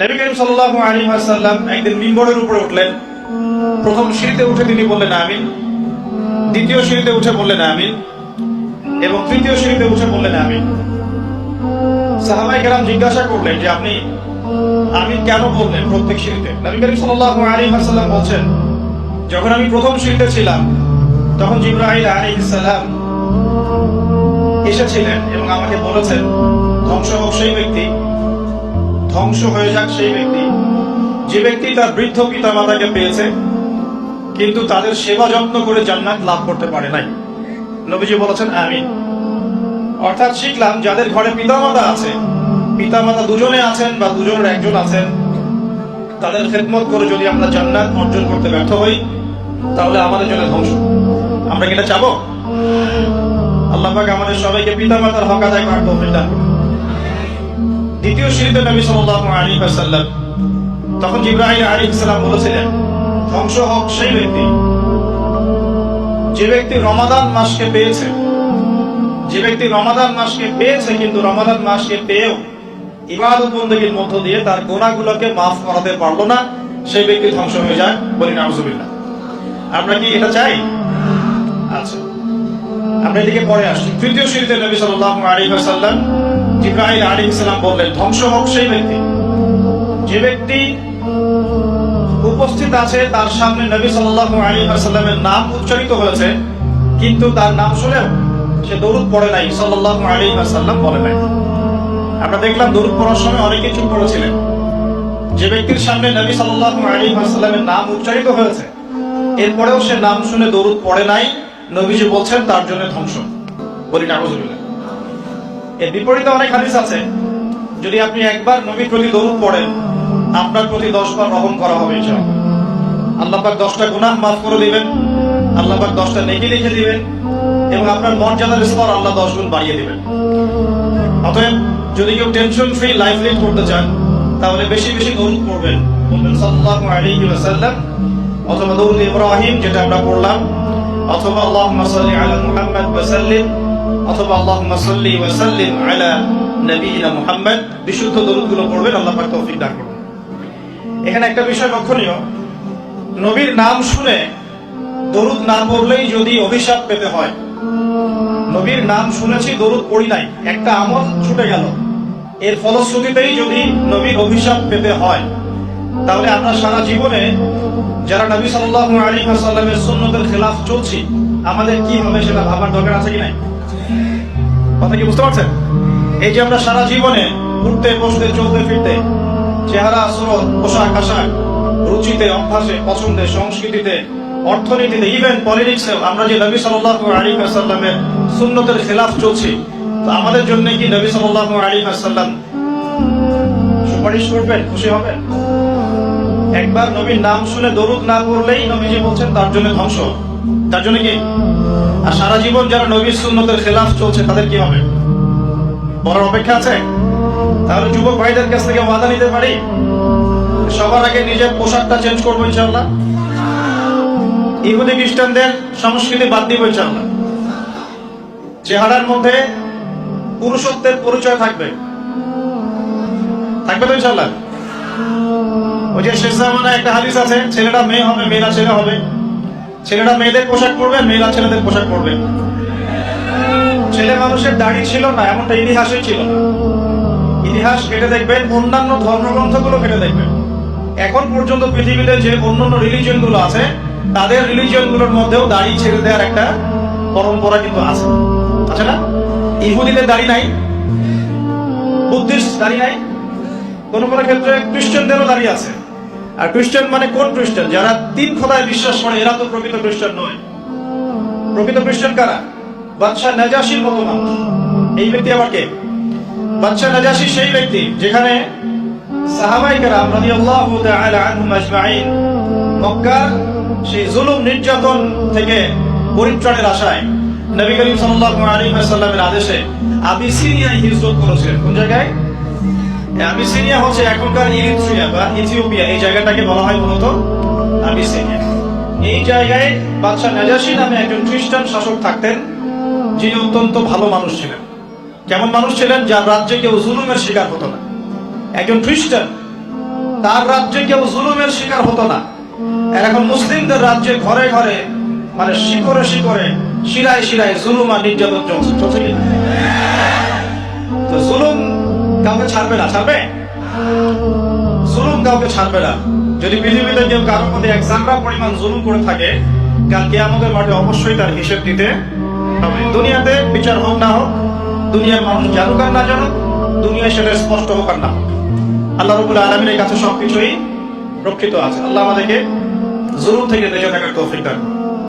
নবী করিম সাল্লাল্লাহু আলাইহি ওয়াসাল্লাম একদিন মিম্বরের উপরে উঠলেন। প্রথম সিঁড়িতে উঠে তিনি বললেন, আমিন। দ্বিতীয় সিঁড়িতে উঠে বললেন, আমিন। এবং তৃতীয় সিঁড়িতে উঠে বললেন, আমিন। সাহাবাই কেরাম জিজ্ঞাসা করলেন যে, আপনি আমিন কেন বললেন প্রত্যেক সিঁড়িতে? নবী করিম সাল্লাল্লাহু আলাইহি ওয়াসাল্লাম বলছেন, যখন আমি প্রথম সিঁড়িতে ছিলাম, তখন জিব্রাইল আলাইহিস সালাম এসেছিলেন এবং আমাকে বলেছেন ধ্বংস হোক সেই ব্যক্তি ধ্বংস হয়ে যাক সেই ব্যক্তি। যে ব্যক্তি তার বৃদ্ধ পিতা মাতাকে পেয়েছে, কিন্তু তাদের সেবা যত্ন করে জান্নাত লাভ করতে পারে নাই। নবীজি বলেছেন, আমিন। অর্থাৎ শিখলাম, যাদের ঘরে পিতামাতা আছে, পিতামাতা দুজনে আছেন বা দুজনের একজন আছেন, তাদের খেদমত করে যদি আমরা জান্নাত অর্জন করতে ব্যর্থ হই, তাহলে আমাদের জন্য ধ্বংস। আমরা কি এটা চাবো? আল্লাহ পাক আমাদের সবাইকে পিতামাতার হক আদায় করার তৌফিক দান করুন। দ্বিতীয় সিঁড়িতে নবী সাল্লাল্লাহু আলাইহি ওয়াসাল্লাম তখন জিব্রাইল আলাইহিস সালাম বলেছিলেন, ধ্বংস হোক সেই ব্যক্তি। যে ব্যক্তি রমাদান মাসকে পেয়েছে, যে ব্যক্তি রমাদান মাসকে পেয়েছে কিন্তু রমাদান মাসকে পেয়েও ইবাদত বন্দীর মধ্য দিয়ে তার গোনাগুলোকে মাফ করাতে পারল না, সেই ব্যক্তি ধ্বংস হয়ে যায় বলি নাউজুবিল্লাহ। আমরা কি এটা চাই? আচ্ছা। আমরা এদিকে পরে আসছি। তৃতীয় সিঁড়িতে নবী সাল্লাল্লাহু আলাইহি ওয়াসাল্লাম জিব্রাইল আলাইহিস সালাম বললেন, ধ্বংস হোক সেই ব্যক্তি। যে ব্যক্তি উপস্থিত আছে, তার সামনে নবী সাল্লাল্লাহু আলাইহি ওয়াসাল্লামের নাম উচ্চারিত হয়েছে, কিন্তু তার নাম শুনেও সে দরুদ পড়ে নাই, সাল্লাল্লাহু আলাইহি ওয়াসাল্লাম বলে নাই। আমরা দেখলাম দরুদ পড়ার সময় অনেকে চুপ করেছিলেন। যে ব্যক্তির সামনে নবী সাল্লাল্লাহু আলাইহি ওয়াসাল্লামের নাম উচ্চারিত হয়েছে, এরপরেও সে নাম শুনে দরুদ পড়ে নাই, নবীজি বলছেন তার জন্য ধ্বংস। বলি নাউজুবিল্লাহ এর বিপরীতে অনেক হাদিস আছে। যদি আপনি একবার নবীর প্রতি দরুদ পড়েন, আপনার প্রতি দশ বার রহম করা হবে আল্লাহ পাক দশটা গুনাহ মাফ করে দিবেন, আল্লাহ পাক দশটা নেকি লিখে দিবেন, এবং আপনার মর্যাদার স্তর আল্লাহ দশ গুণ বাড়িয়ে দিবেন। অতএব, যদি কেউ টেনশন ফ্রি লাইফ লিড করতে চান, তাহলে বেশি বেশি দরুদ পড়বেন। বলবেন, সাল্লাল্লাহু আলাইহি ওয়াসাল্লাম, অথবা দরুদ ইব্রাহিম, যেটা আমরা পড়লাম, অথবা আল্লাহুম্মা সাল্লি আলা মুহাম্মদ ওয়া সাল্লিম অথবা আল্লাহুম্মা সাল্লি ওয়া সাল্লিম আলা নবিয়িনা মুহাম্মদ। বিশুদ্ধ দরুদগুলো পড়বেন, আল্লাহ পাক তৌফিক দান করুন। এখানে একটা বিষয় লক্ষণীয়। নবীর নাম শুনে দরুদ না পড়লেই যদি অভিশাপ পেতে হয়, নবীর নাম শুনেছি, দরুদ পড়ি নাই, একটা আমল ছুটে গেল। এর ফলশ্রুতিতেই যদি নবীর অভিশাপ পেতে হয়, তাহলে আমরা সারা জীবনে যারা নবী সাল্লাল্লাহু আলাইহি ওয়াসাল্লামের সুন্নতের খেলাফ চলছি, আমাদের কি হবে সেটা ভাবার দরকার আছে কি নাই? কথা কি বুঝতে পারছেন? এই যে আমরা সারা জীবনে উঠতে বসতে, চলতে, ফিরতে চেহারা পোশাক, আশাক, রুচিতে, অভ্যাসে, পছন্দে, সংস্কৃতিতে, অর্থনীতিতে ইভেন পলিটিক্সে আমরা যে নবী সাল্লাল্লাহু আলাইহি ওয়াসাল্লামের সুন্নতের খেলাফ চলছি, তো আমাদের জন্য কি নবী সাল্লাল্লাহু আলাইহি ওয়াসাল্লাম সুপারিশ করবেন, খুশি হবেন? একবার নবীর নাম শুনে দরুদ না পড়লেই নবীজি বলছেন, তার জন্য ধ্বংস। তার জন্য কি? আর সারা জীবন যারা নবীর সুন্নতের খেলাফ চলছে, তাদের কি হবে? বলার অপেক্ষা আছে? তাহলে যুবক ভাইদের কাছ থেকে ওয়াদা নিতে পারি? সবার আগে নিজের পোশাকটা চেঞ্জ করব ইনশাল্লাহ ইহুদি খ্রিস্টানদের সংস্কৃতি বাদ দিব ইনশাল্লাহ চেহারার মধ্যে পুরুষত্বের পরিচয় থাকবে। থাকবে তো ইনশাল্লাহ ওই যে শেষ একটা হাদিস আছে, ছেলেটা মেয়ে হবে, মেয়েরা ছেলে হবে। ছেলেরা মেয়েদের পোশাক পরবে, মেয়েরা ছেলেদের পোশাক পরবে। ছেলে মানুষের দাড়ি ছিল না, এমনটা ইতিহাসে ছিল। ইতিহাস ঘেটে দেখবেন, অন্যান্য ধর্মগ্রন্থগুলো ঘেটে দেখবেন। এখন পর্যন্ত পৃথিবীতে যে অন্যান্য রিলিজিয়নগুলো আছে, তাদের রিলিজিয়নগুলোর মধ্যেও দাড়ি ছেড়ে দেওয়ার একটা পরম্পরা কিন্তু আছে। আছে না? ইহুদিদের দাড়ি নাই? বুদ্ধিস্ট দাড়ি নাই? কোন কোন ক্ষেত্রে খ্রিস্টানদেরও দাঁড়িয়ে আছে। আর খ্রিস্টান মানে কোন খ্রিস্টান? যারা তিন খোদায় বিশ্বাস করে, এরা তো প্রকৃত খ্রিস্টান নয়। প্রকৃত খ্রিস্টান কারা? বাদশাহ নাজাসির মতো মানুষ। এই ব্যক্তি আবার কে? বাদশাহ নাজাসি সেই ব্যক্তি যেখানে সাহাবাই কেরাম রাদিয়াল্লাহু তাআলা আনহুম আজমাইন সেই জুলুম নির্যাতন থেকে পরিত্রাণের আশায় নবী করিম সাল্লাল্লাহু আলাইহি ওয়াসাল্লামের আদেশে আবিসিনিয়ায় হিজরত করেছিলেন। কোন জায়গায়? আবিসিনিয়া হচ্ছে এখনকার ইরিত্রিয়া বা ইথিওপিয়া, এই জায়গাটাকে বলা হয় মূলত আবিসিনিয়া এই জায়গায় নাজাসি নামে একজন খ্রিস্টান শাসক থাকতেন, যিনি অত্যন্ত ভালো মানুষ ছিলেন। কেমন মানুষ ছিলেন যার রাজ্যে কেউ জুলুমের শিকার হতো না। একজন খ্রিস্টান, তার রাজ্যে কেউ জুলুমের শিকার হতো না। আর এখন মুসলিমদের রাজ্যে ঘরে ঘরে মানে শিকরে শিকরে শিরায় শিরায় জুলুম আর নির্যাতন চলছে চলছে কাউকে ছাড়বে না, ছাড়বে? জুলুম কাউকে ছাড়বে না। যদি পৃথিবীতে কেউ কারোর মধ্যে এক জাগরা পরিমাণ জুলুম করে থাকে কালকে আমাদের মাঠে অবশ্যই তার হিসেব দিতে হবে। দুনিয়াতে বিচার হোক না হোক, দুনিয়ার মানুষ জানুক আর না জানুক, দুনিয়ায় সেটা স্পষ্ট হোক আর না হোক। আল্লাহ রবুল আলমীর কাছে সবকিছুই রক্ষিত আছে। আল্লাহ আমাদেরকে জুলুম থেকে বেঁচে থাকার তৌফিক দান।